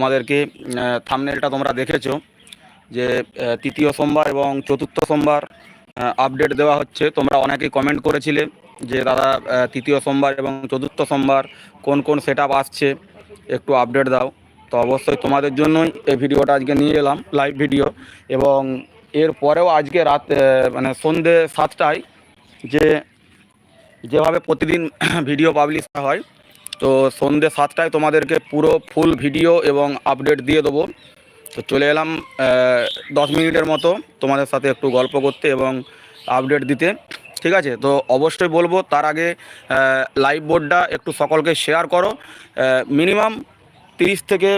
তোমাদেরকে থামনেলটা তোমরা দেখেছ যে তৃতীয় সোমবার এবং চতুর্থ সোমবার আপডেট দেওয়া হচ্ছে। তোমরা অনেকেই কমেন্ট করেছিলে যে, দাদা তৃতীয় সোমবার এবং চতুর্থ সোমবার কোন কোন সেট আসছে? একটু আপডেট দাও। তো অবশ্যই তোমাদের জন্যই এই ভিডিওটা আজকে নিয়ে এলাম লাইভ ভিডিও এবং এর পরেও আজকে রাত মানে সন্ধে সাতটায় যে, যেভাবে প্রতিদিন ভিডিও পাবলিশ হয় তো সন্ধে সাতটায় তোমাদেরকে পুরো ফুল ভিডিও এবং আপডেট দিয়ে দেবো। তো চলে এলাম দশ মিনিটের মতো তোমাদের সাথে একটু গল্প করতে এবং আপডেট দিতে। ঠিক আছে? তো অবশ্যই বলব, তার আগে লাইভ বোর্ডটা একটু সকলকে শেয়ার করো। মিনিমাম তিরিশ থেকে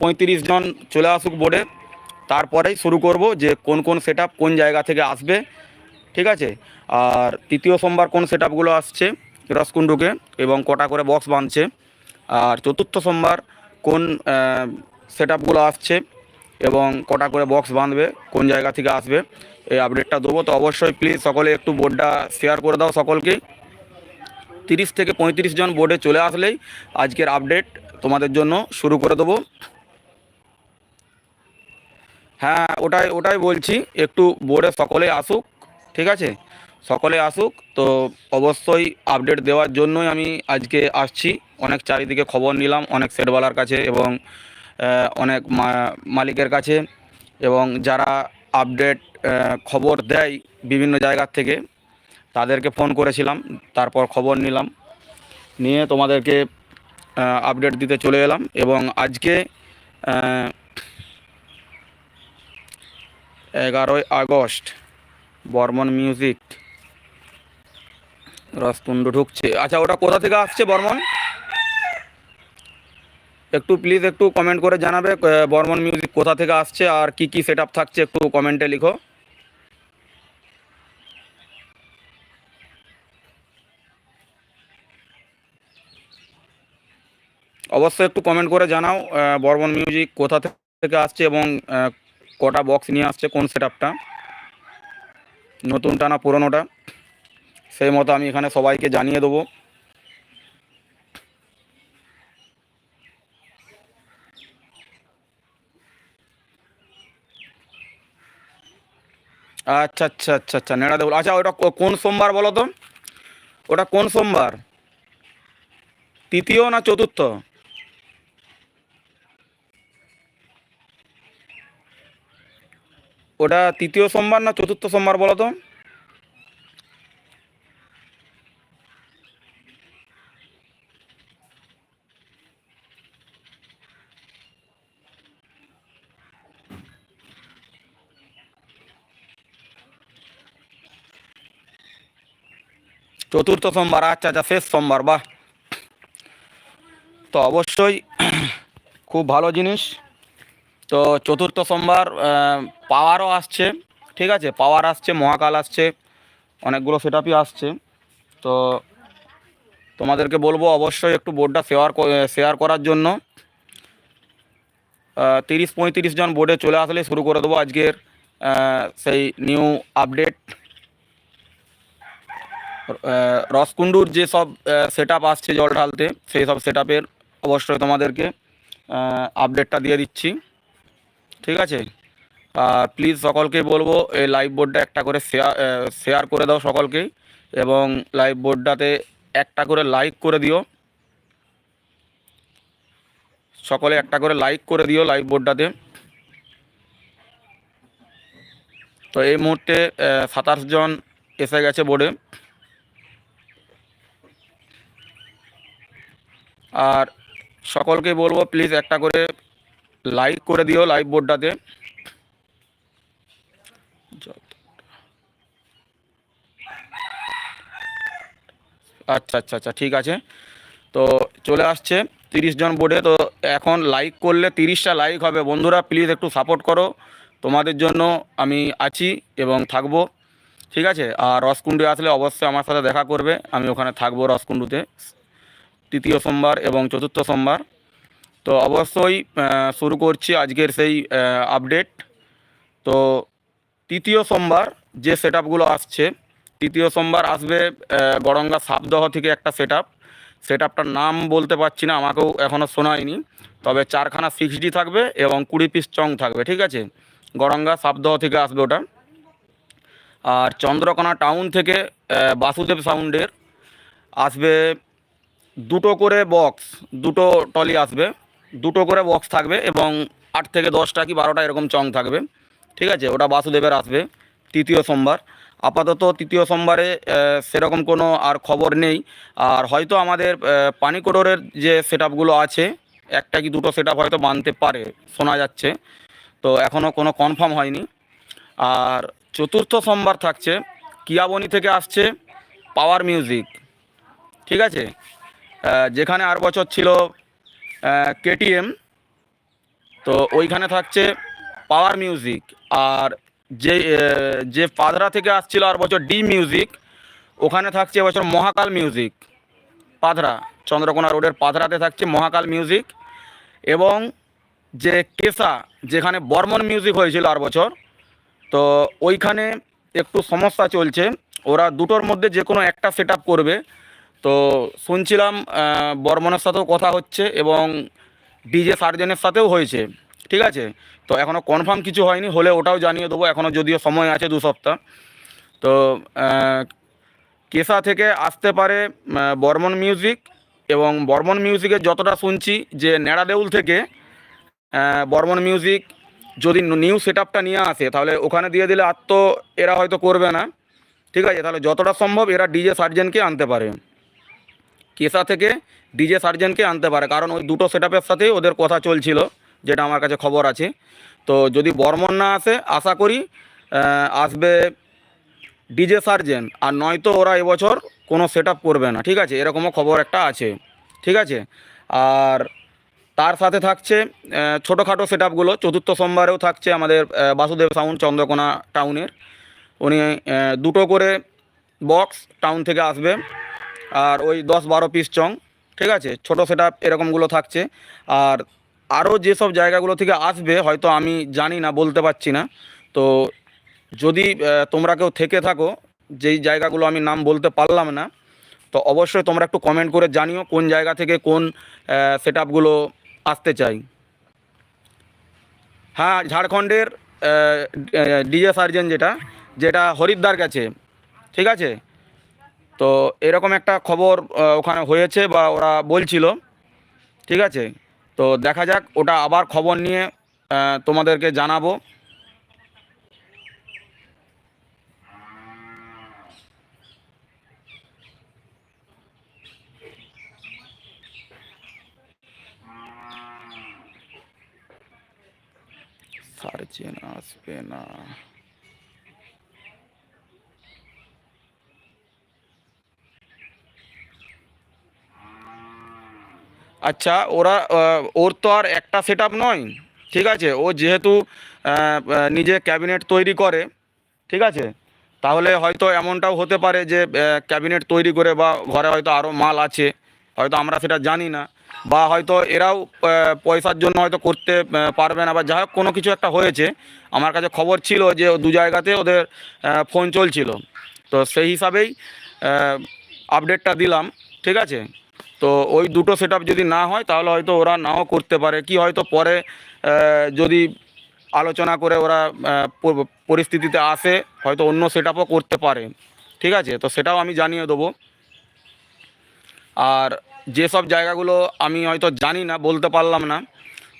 পঁয়ত্রিশ জন চলে আসুক বোর্ডে তারপরেই শুরু করব যে কোন কোন সেট কোন জায়গা থেকে আসবে। ঠিক আছে? আর তৃতীয় সোমবার কোন সেট আসছে? রসকুণ্ডুকে এবং কটা করে বক্স বাঁধছে। আর চতুর্থ সোমবার কোন সেট আপগুলো আসছে এবং কটা করে বক্স বাঁধবে, কোন জায়গা থেকে আসবে, এই আপডেটটা দেবো। তো অবশ্যই প্লিজ সকলে একটু বোর্ডটা শেয়ার করে দাও সকলকে। তিরিশ থেকে পঁয়ত্রিশ জন বোর্ডে চলে আসলেই আজকের আপডেট তোমাদের জন্য শুরু করে দেবো। হ্যাঁ ওটাই ওটাই বলছি, একটু বোর্ডে সকলে আসুক, ঠিক আছে? সকলে আসুক। তো অবশ্যই আপডেট দেওয়ার জন্যই আমি আজকে আসছি। অনেক চারিদিকে খবর নিলাম, অনেক সেটওয়ালার কাছে এবং অনেক মালিকের কাছে এবং যারা আপডেট খবর দেয় বিভিন্ন জায়গার থেকে, তাদেরকে ফোন করেছিলাম, তারপর খবর নিলাম। নিয়ে তোমাদেরকে আপডেট দিতে চলে এলাম এবং আজকে এগারোই আগস্ট, বর্মন মিউজিক রসকুণ্ড ঢুকছে। আচ্ছা ওটা কোথা থেকে আসছে বর্মন? একটু প্লিজ একটু কমেন্ট করে জানাবে বর্মন মিউজিক কোথা থেকে আসছে আর কি কি সেট থাকছে একটু কমেন্টে লিখো। অবশ্যই একটু কমেন্ট করে জানাও বর্মন মিউজিক কোথা থেকে আসছে এবং কটা বক্স নিয়ে আসছে, কোন সেট আপটা নতুনটা না পুরোনোটা? সেই মতো আমি এখানে সবাইকে জানিয়ে দেবো। আচ্ছা আচ্ছা আচ্ছা আচ্ছা নেড়া দেবো আচ্ছা ওটা কোন সোমবার বলো তো? ওটা কোন সোমবার? তৃতীয় না চতুর্থ? ওটা তৃতীয় সোমবার না চতুর্থ সোমবার বলো তো? চতুর্থ সোমবার আচ্ছা আচ্ছা শেষ সোমবার, বাহ। তো অবশ্যই খুব ভালো জিনিস। তো চতুর্থ সোমবার পাওয়ারও আসছে, ঠিক আছে? পাওয়ার আসছে, মহাকাল আসছে, অনেকগুলো সেটআপই আসছে। তো তোমাদেরকে বলব, অবশ্যই একটু বোর্ডটা শেয়ার শেয়ার করার জন্য। তিরিশ পঁয়ত্রিশ জন বোর্ডে চলে আসলে শুরু করে দেবো আজকের সেই নিউ আপডেট রসকুণ্ডুর যে সব সেট আপ আসছে জল ঢালতে, সেই সব সেট আপের অবশ্যই তোমাদেরকে আপডেটটা দিয়ে দিচ্ছি। ঠিক আছে? আর প্লিজ সকলকে বলব, এই লাইভ বোর্ডটা একটা করে শেয়ার শেয়ার করে দাও সকলকেই এবং লাইভ বোর্ডটাতে একটা করে লাইক করে দিও। সকলে একটা করে লাইক করে দিও লাইভ বোর্ডটাতে তো এই মুহূর্তে সাতাশ জন এসে গেছে বোর্ডে আর সকলকে বলব প্লিজ একটা করে লাইক করে দিও লাইভ বোর্ডটাতে আচ্ছা আচ্ছা আচ্ছা ঠিক আছে। তো চলে আসছে তিরিশ জন বোর্ডে তো এখন লাইক করলে তিরিশটা লাইক হবে। বন্ধুরা প্লিজ একটু সাপোর্ট করো। তোমাদের জন্য আমি আছি এবং থাকব। ঠিক আছে? আর রসকুণ্ডে আসলে অবশ্যই আমার সাথে দেখা করবে। আমি ওখানে থাকব রসকুণ্ডুতে। তৃতীয় সোমবার এবং চতুর্থ সোমবার। তো অবশ্যই শুরু করছি আজকের সেই আপডেট তো তৃতীয় সোমবার যে সেট আসছে, তৃতীয় সোমবার আসবে গড়ঙ্গা সাবদহ থেকে একটা সেট আপ সেট আপটার নাম বলতে পারছি না, আমাকেও এখনও শোনায়নি। তবে চারখানা সিক্স ডি থাকবে এবং কুড়ি পিস চং থাকবে, ঠিক আছে? গরঙ্গা সাবদহ থেকে আসবে ওটা। আর চন্দ্রকোনা টাউন থেকে বাসুদেব সাউন্ডের আসবে দুটো করে বক্স দুটো টলি আসবে, দুটো করে বক্স থাকবে এবং আট থেকে দশটা কি বারোটা এরকম চং থাকবে, ঠিক আছে? ওটা বাসুদেবের আসবে তৃতীয় সোমবার। আপাতত তৃতীয় সোমবারে সেরকম কোনো আর খবর নেই। আর হয়তো আমাদের পানিকোটরের যে সেট আছে, একটা কি দুটো সেট হয়তো বানতে পারে, শোনা যাচ্ছে। তো এখনও কোনো কনফার্ম হয়নি। আর চতুর্থ সোমবার থাকছে, কিয়াবনি থেকে আসছে পাওয়ার মিউজিক ঠিক আছে? যেখানে আর বছর ছিল কেটিএম তো ওইখানে থাকছে পাওয়ার মিউজিক আর যে যে পাদরা থেকে আসছিল আর বছর ডি মিউজিক ওখানে থাকছে এবছর মহাকাল মিউজিক পাধরা চন্দ্রকোনা রোডের পাধরাতে থাকছে মহাকাল মিউজিক এবং যে কেসা, যেখানে বর্মন মিউজিক হয়েছিল আর বছর, তো ওইখানে একটু সমস্যা চলছে। ওরা দুটোর মধ্যে যে কোনো একটা সেট করবে। তো শুনছিলাম বর্মনের সাথেও কথা হচ্ছে এবং ডিজে সার্জেনের সাথেও হয়েছে, ঠিক আছে? তো এখনও কনফার্ম কিছু হয়নি, হলে ওটাও জানিয়ে দেবো এখনও যদিও সময় আছে দু সপ্তাহ। তো কেসা থেকে আসতে পারে বর্মন মিউজিক এবং বর্মন মিউজিকের যতটা শুনছি যে নেড়াদেউল থেকে বর্মন মিউজিক যদি নিউ সেট নিয়ে আসে, তাহলে ওখানে দিয়ে দিলে আর তো এরা হয়তো করবে না, ঠিক আছে? তাহলে যতটা সম্ভব এরা ডিজে সার্জেনকে আনতে পারে। কেসা থেকে ডিজে সার্জেনকে আনতে পারে। কারণ ওই দুটো সেট আপের সাথেই ওদের কথা চলছিল, যেটা আমার কাছে খবর আছে। তো যদি বর্মন না আসে, আশা করি আসবে ডিজে সার্জেন। আর নয়তো ওরা এবছর কোনো সেট করবে না। ঠিক আছে? এরকমও খবর একটা আছে। ঠিক আছে? আর তার সাথে থাকছে ছোটোখাটো সেট আপগুলো চতুর্থ সোমবারেও থাকছে আমাদের বাসুদেব সাউন্ড চন্দ্রকোনা টাউনের। উনি দুটো করে বক্স টাউন থেকে আসবে। আর ওই দশ বারো পিস চং, ঠিক আছে? ছোটো সেট আপ এরকমগুলো থাকছে। আর আরও যেসব জায়গাগুলো থেকে আসবে, হয়তো আমি জানি না, বলতে পারছি না। তো যদি তোমরা কেউ থেকে থাকো, যেই জায়গাগুলো আমি নাম বলতে পারলাম না, তো অবশ্যই তোমরা একটু কমেন্ট করে জানিও কোন জায়গা থেকে কোন সেট আপগুলো আসতে চাই। হ্যাঁ ঝাড়খণ্ডের ডিজে সার্জেন যেটা যেটা হরিদ্বার গেছে, ঠিক আছে? তো এরকম একটা খবর ওখানে হয়েছে বা ওরা বলছিল। ঠিক আছে? তো দেখা যাক, ওটা আবার খবর নিয়ে তোমাদেরকে জানাব। সার্জেন আসবে না আচ্ছা ওরা ওর তো আর একটা সেট নয়, ঠিক আছে? ও যেহেতু নিজে ক্যাবিনেট তৈরি করে, ঠিক আছে? তাহলে হয়তো এমনটাও হতে পারে যে ক্যাবিনেট তৈরি করে বা ঘরে হয়তো আরও মাল আছে, হয়তো আমরা সেটা জানি না, বা হয়তো এরাও পয়সার জন্য হয়তো করতে পারবে না বা যাই হোক, কোনো কিছু একটা হয়েছে। আমার কাছে খবর ছিল যে দু জায়গাতে ওদের ফোন চলছিল। তো সেই হিসাবেই আপডেটটা দিলাম, ঠিক আছে? তো ওই দুটো সেট যদি না হয়, তাহলে হয়তো ওরা নাও করতে পারে। কি হয়তো পরে যদি আলোচনা করে ওরা পরিস্থিতিতে আসে, হয়তো অন্য সেট করতে পারে। ঠিক আছে? তো সেটাও আমি জানিয়ে দেবো। আর যেসব জায়গাগুলো আমি হয়তো জানি না, বলতে পারলাম না,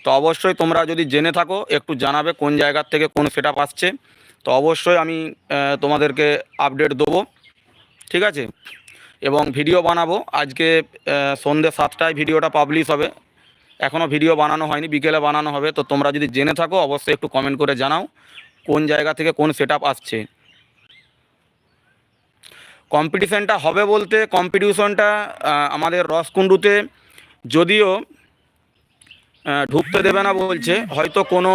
তো অবশ্যই তোমরা যদি জেনে থাকো, একটু জানাবে কোন জায়গার থেকে কোন সেট আসছে। তো অবশ্যই আমি তোমাদেরকে আপডেট দেবো। ঠিক আছে? এবং ভিডিও বানাবো। আজকে সন্ধ্যে সাতটায় ভিডিওটা পাবলিশ হবে। এখনও ভিডিও বানানো হয়নি, বিকেলে বানানো হবে। তো তোমরা যদি জেনে থাকো, অবশ্যই একটু কমেন্ট করে জানাও কোন জায়গা থেকে কোন সেট আসছে। কম্পিটিশানটা হবে বলতে কম্পিটিশনটা আমাদের রসকুণ্ডুতে যদিও ঢুকতে দেবে না বলছে, হয়তো কোনো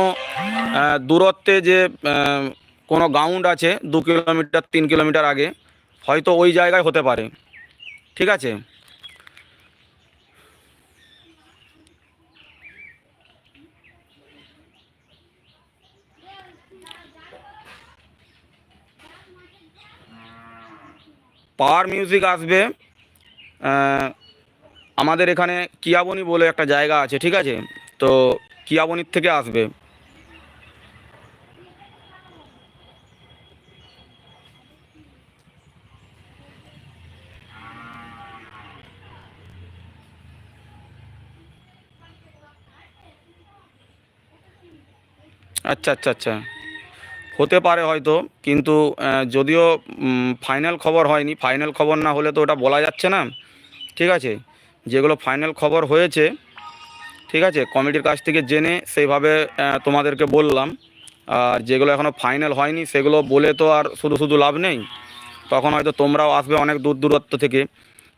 দূরত্বে যে কোনো গ্রাউন্ড আছে, দু কিলোমিটার, তিন কিলোমিটার আগে, হয়তো ওই জায়গায় হতে পারে। ঠিক আছে? পাওয়ার মিউজিক আসবে। আমাদের এখানে কিয়াবনি বলে একটা জায়গা আছে, ঠিক আছে? তো কিয়াবনির থেকে আসবে। আচ্ছা আচ্ছা আচ্ছা। হতে পারে হয়তো, কিন্তু যদিও ফাইনাল খবর হয়নি ফাইনাল খবর না হলে তো ওটা বলা যাচ্ছে না। ঠিক আছে? যেগুলো ফাইনাল খবর হয়েছে, ঠিক আছে? কমিটির কাছ থেকে জেনে সেইভাবে তোমাদেরকে বললাম। আর যেগুলো এখনও ফাইনাল হয়নি, সেগুলো বলে তো আর শুধু শুধু লাভ নেই। তখন হয়তো তোমরাও আসবে অনেক দূর দূরত্ব থেকে,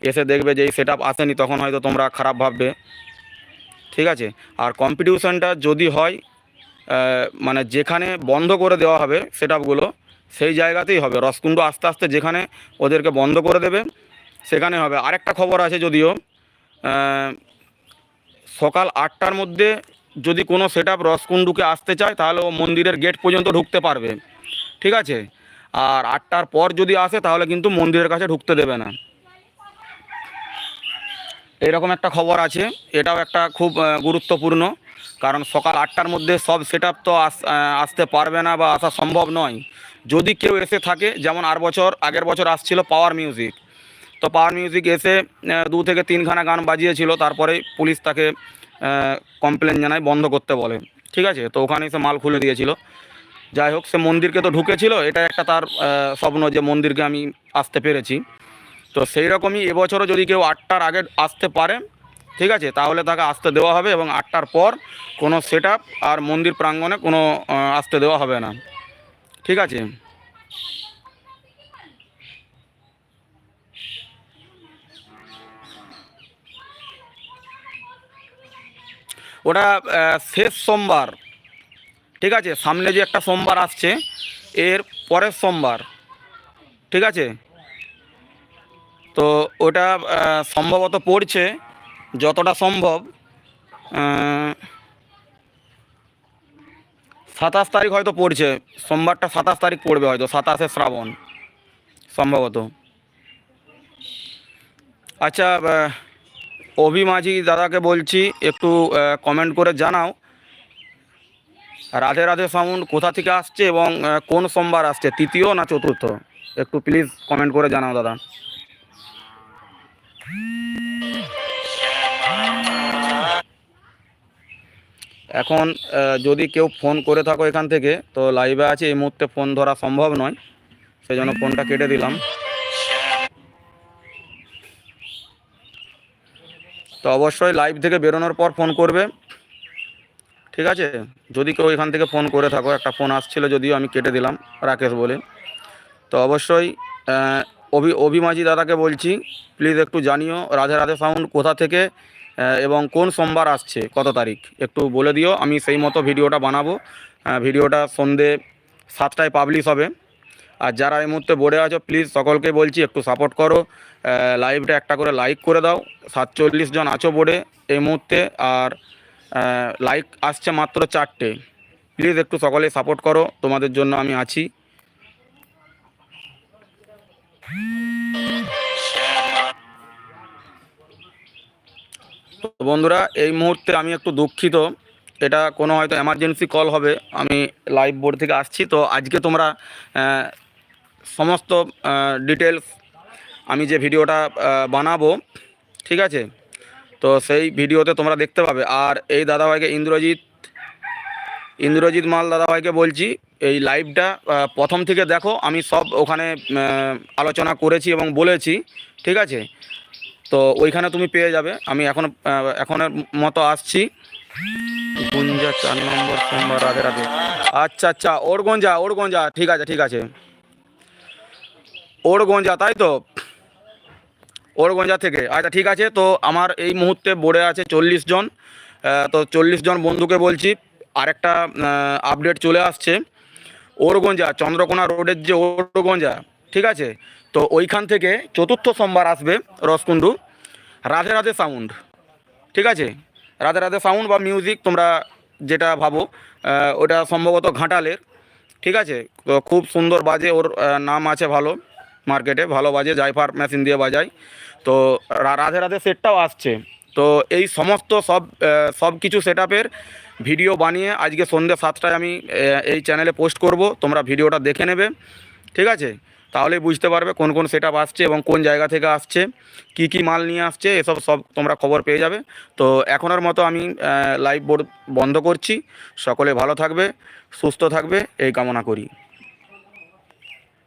এসে দেখবে যে এই সেট আপ আসেনি, তখন হয়তো তোমরা খারাপ ভাববে। ঠিক আছে? আর কম্পিটিশনটা যদি হয় মানে যেখানে বন্ধ করে দেওয়া হবে সেট আপগুলো সেই জায়গাতেই হবে। রসকুণ্ড আস্তে আস্তে যেখানে ওদেরকে বন্ধ করে দেবে, সেখানে হবে। আরেকটা খবর আছে যদিও সকাল আটটার মধ্যে যদি কোনো সেট আপ রসকুণ্ডুকে আসতে চায়, তাহলে ও মন্দিরের গেট পর্যন্ত ঢুকতে পারবে। ঠিক আছে? আর আটটার পর যদি আসে, তাহলে কিন্তু মন্দিরের কাছে ঢুকতে দেবে না। এরকম একটা খবর আছে। এটাও একটা খুব গুরুত্বপূর্ণ। কারণ সকাল আটটার মধ্যে সব সেট তো আস- আসতে পারবে না বা আসা সম্ভব নয়। যদি কেউ এসে থাকে, যেমন আর বছর, আগের বছর আসছিল পাওয়ার মিউজিক তো পাওয়ার মিউজিক এসে দু থেকে তিনখানা গান বাজিয়েছিল, তারপরে পুলিশ তাকে কমপ্লেন জানায়, বন্ধ করতে বলে। ঠিক আছে? তো ওখানে এসে মাল খুলে দিয়েছিল। যাই হোক, সে মন্দিরকে তো ঢুকেছিল এটা একটা তার স্বপ্ন যে মন্দিরকে আমি আসতে পেরেছি। তো সেই রকমই এবছরও যদি কেউ আটটার আগে আসতে পারে ঠিক আছে? তাহলে তাকে আসতে দেওয়া হবে এবং আটটার পর কোনো সেট আর মন্দির প্রাঙ্গণে কোনো আসতে দেওয়া হবে না। ঠিক আছে? ওটা শেষ সোমবার। ঠিক আছে? সামনে যে একটা সোমবার আসছে, এর পরের সোমবার। ঠিক আছে? তো ওটা সম্ভবত পড়ছে। যতটা সম্ভব সাতাশ তারিখ হয়তো পড়ছে, সোমবারটা সাতাশ তারিখ পড়বে হয়তো, সাতাশে শ্রাবণ, সম্ভবত। আচ্ছা অভি মাঝি দাদাকে বলছি, একটু কমেন্ট করে জানাও। রাধে রাধে সাউন্ড কোথা থেকে আসছে এবং কোন সোমবার আসছে, তৃতীয় না চতুর্থ? একটু প্লিজ কমেন্ট করে জানাও দাদা। এখন যদি কেউ ফোন করে থাকো এখান থেকে, তো লাইভে আছে, এই মুহূর্তে ফোন ধরা সম্ভব নয়। সেই জন্য ফোনটা কেটে দিলাম। তো অবশ্যই লাইভ থেকে বেরোনোর পর ফোন করবে। ঠিক আছে? যদি কেউ এখান থেকে ফোন করে থাকো, একটা ফোন আসছিল যদিও আমি কেটে দিলাম, রাকেশ বলে। তো অবশ্যই অভি অভিমাজি দাদাকে বলছি প্লিজ একটু জানিও, রাধে রাধে সাউন্ড কোথা থেকে? এবং কোন সোমবার আসছে, কত তারিখ? একটু বলে দিও, আমি সেই মতো ভিডিওটা বানাবো। ভিডিওটা সন্ধে সাতটায় পাবলিশ হবে। আর যারা এই মুহূর্তে বোর্ডে আছো প্লিজ সকলকে বলছি, একটু সাপোর্ট করো। লাইভটা একটা করে লাইক করে দাও। সাতচল্লিশ জন আছো বোর্ডে এই মুহূর্তে, আর লাইক আসছে মাত্র চারটে। প্লিজ একটু সকলে সাপোর্ট করো। তোমাদের জন্য আমি আছি। তো বন্ধুরা, এই মুহূর্তে আমি একটু দুঃখিত। এটা কোনো হয়তো এমার্জেন্সি কল হবে। আমি লাইভ বোর্ড থেকে আসছি। তো আজকে তোমরা সমস্ত ডিটেলস আমি যে ভিডিওটা বানাবো, ঠিক আছে? তো সেই ভিডিওতে তোমরা দেখতে পাবে। আর এই দাদাভাইকে ইন্দ্রজিৎ ইন্দ্রজিৎ মাল দাদাভাইকে বলছি, এই লাইভটা প্রথম থেকে দেখো। আমি সব ওখানে আলোচনা করেছি এবং বলেছি, ঠিক আছে? তো ওইখানে তুমি পেয়ে যাবে। আমি এখন এখনের মতো আসছি। গুঞ্জা চার নম্বর সোমবার রাধে রাধে। আচ্ছা আচ্ছা ওরগঞ্জা ওরগঞ্জা ঠিক আছে ঠিক আছে। ওর গঞ্জা, তাই তো? ওরগঞ্জা থেকে। আচ্ছা ঠিক আছে, তো আমার এই মুহূর্তে বোর্ডে আছে চল্লিশ জন। তো চল্লিশ জন বন্ধুকে বলছি, আরেকটা আপডেট চলে আসছে। ওরগঞ্জা চন্দ্রকোনা রোডের যে ওরগঞ্জা ঠিক আছে? তো ওইখান থেকে চতুর্থ সোমবার আসবে রসকুণ্ডু। রাধে রাধে সাউন্ড। ঠিক আছে? রাধে রাধে সাউন্ড বা মিউজিক তোমরা যেটা ভাবো ওটা সম্ভবত ঘাটালের। ঠিক আছে? তো খুব সুন্দর বাজে, ওর নাম আছে ভালো মার্কেটে, ভালো বাজে, জাইফার মেশিন দিয়ে বাজায়। তো রাধে রাধে সেটটাও আসছে। তো এই সমস্ত সব সব কিছু সেট ভিডিও বানিয়ে আজকে সন্ধ্যে সাতটায় আমি এই চ্যানেলে পোস্ট করব, তোমরা ভিডিওটা দেখে নেবে। ঠিক আছে? তাহলেই বুঝতে পারবে কোন কোন সেট আসছে এবং কোন জায়গা থেকে আসছে, কি কি মাল নিয়ে আসছে, এসব সব তোমরা খবর পেয়ে যাবে। তো এখনের মতো আমি লাইভ বোর্ড বন্ধ করছি। সকলে ভালো থাকবে, সুস্থ থাকবে, এই কামনা করি।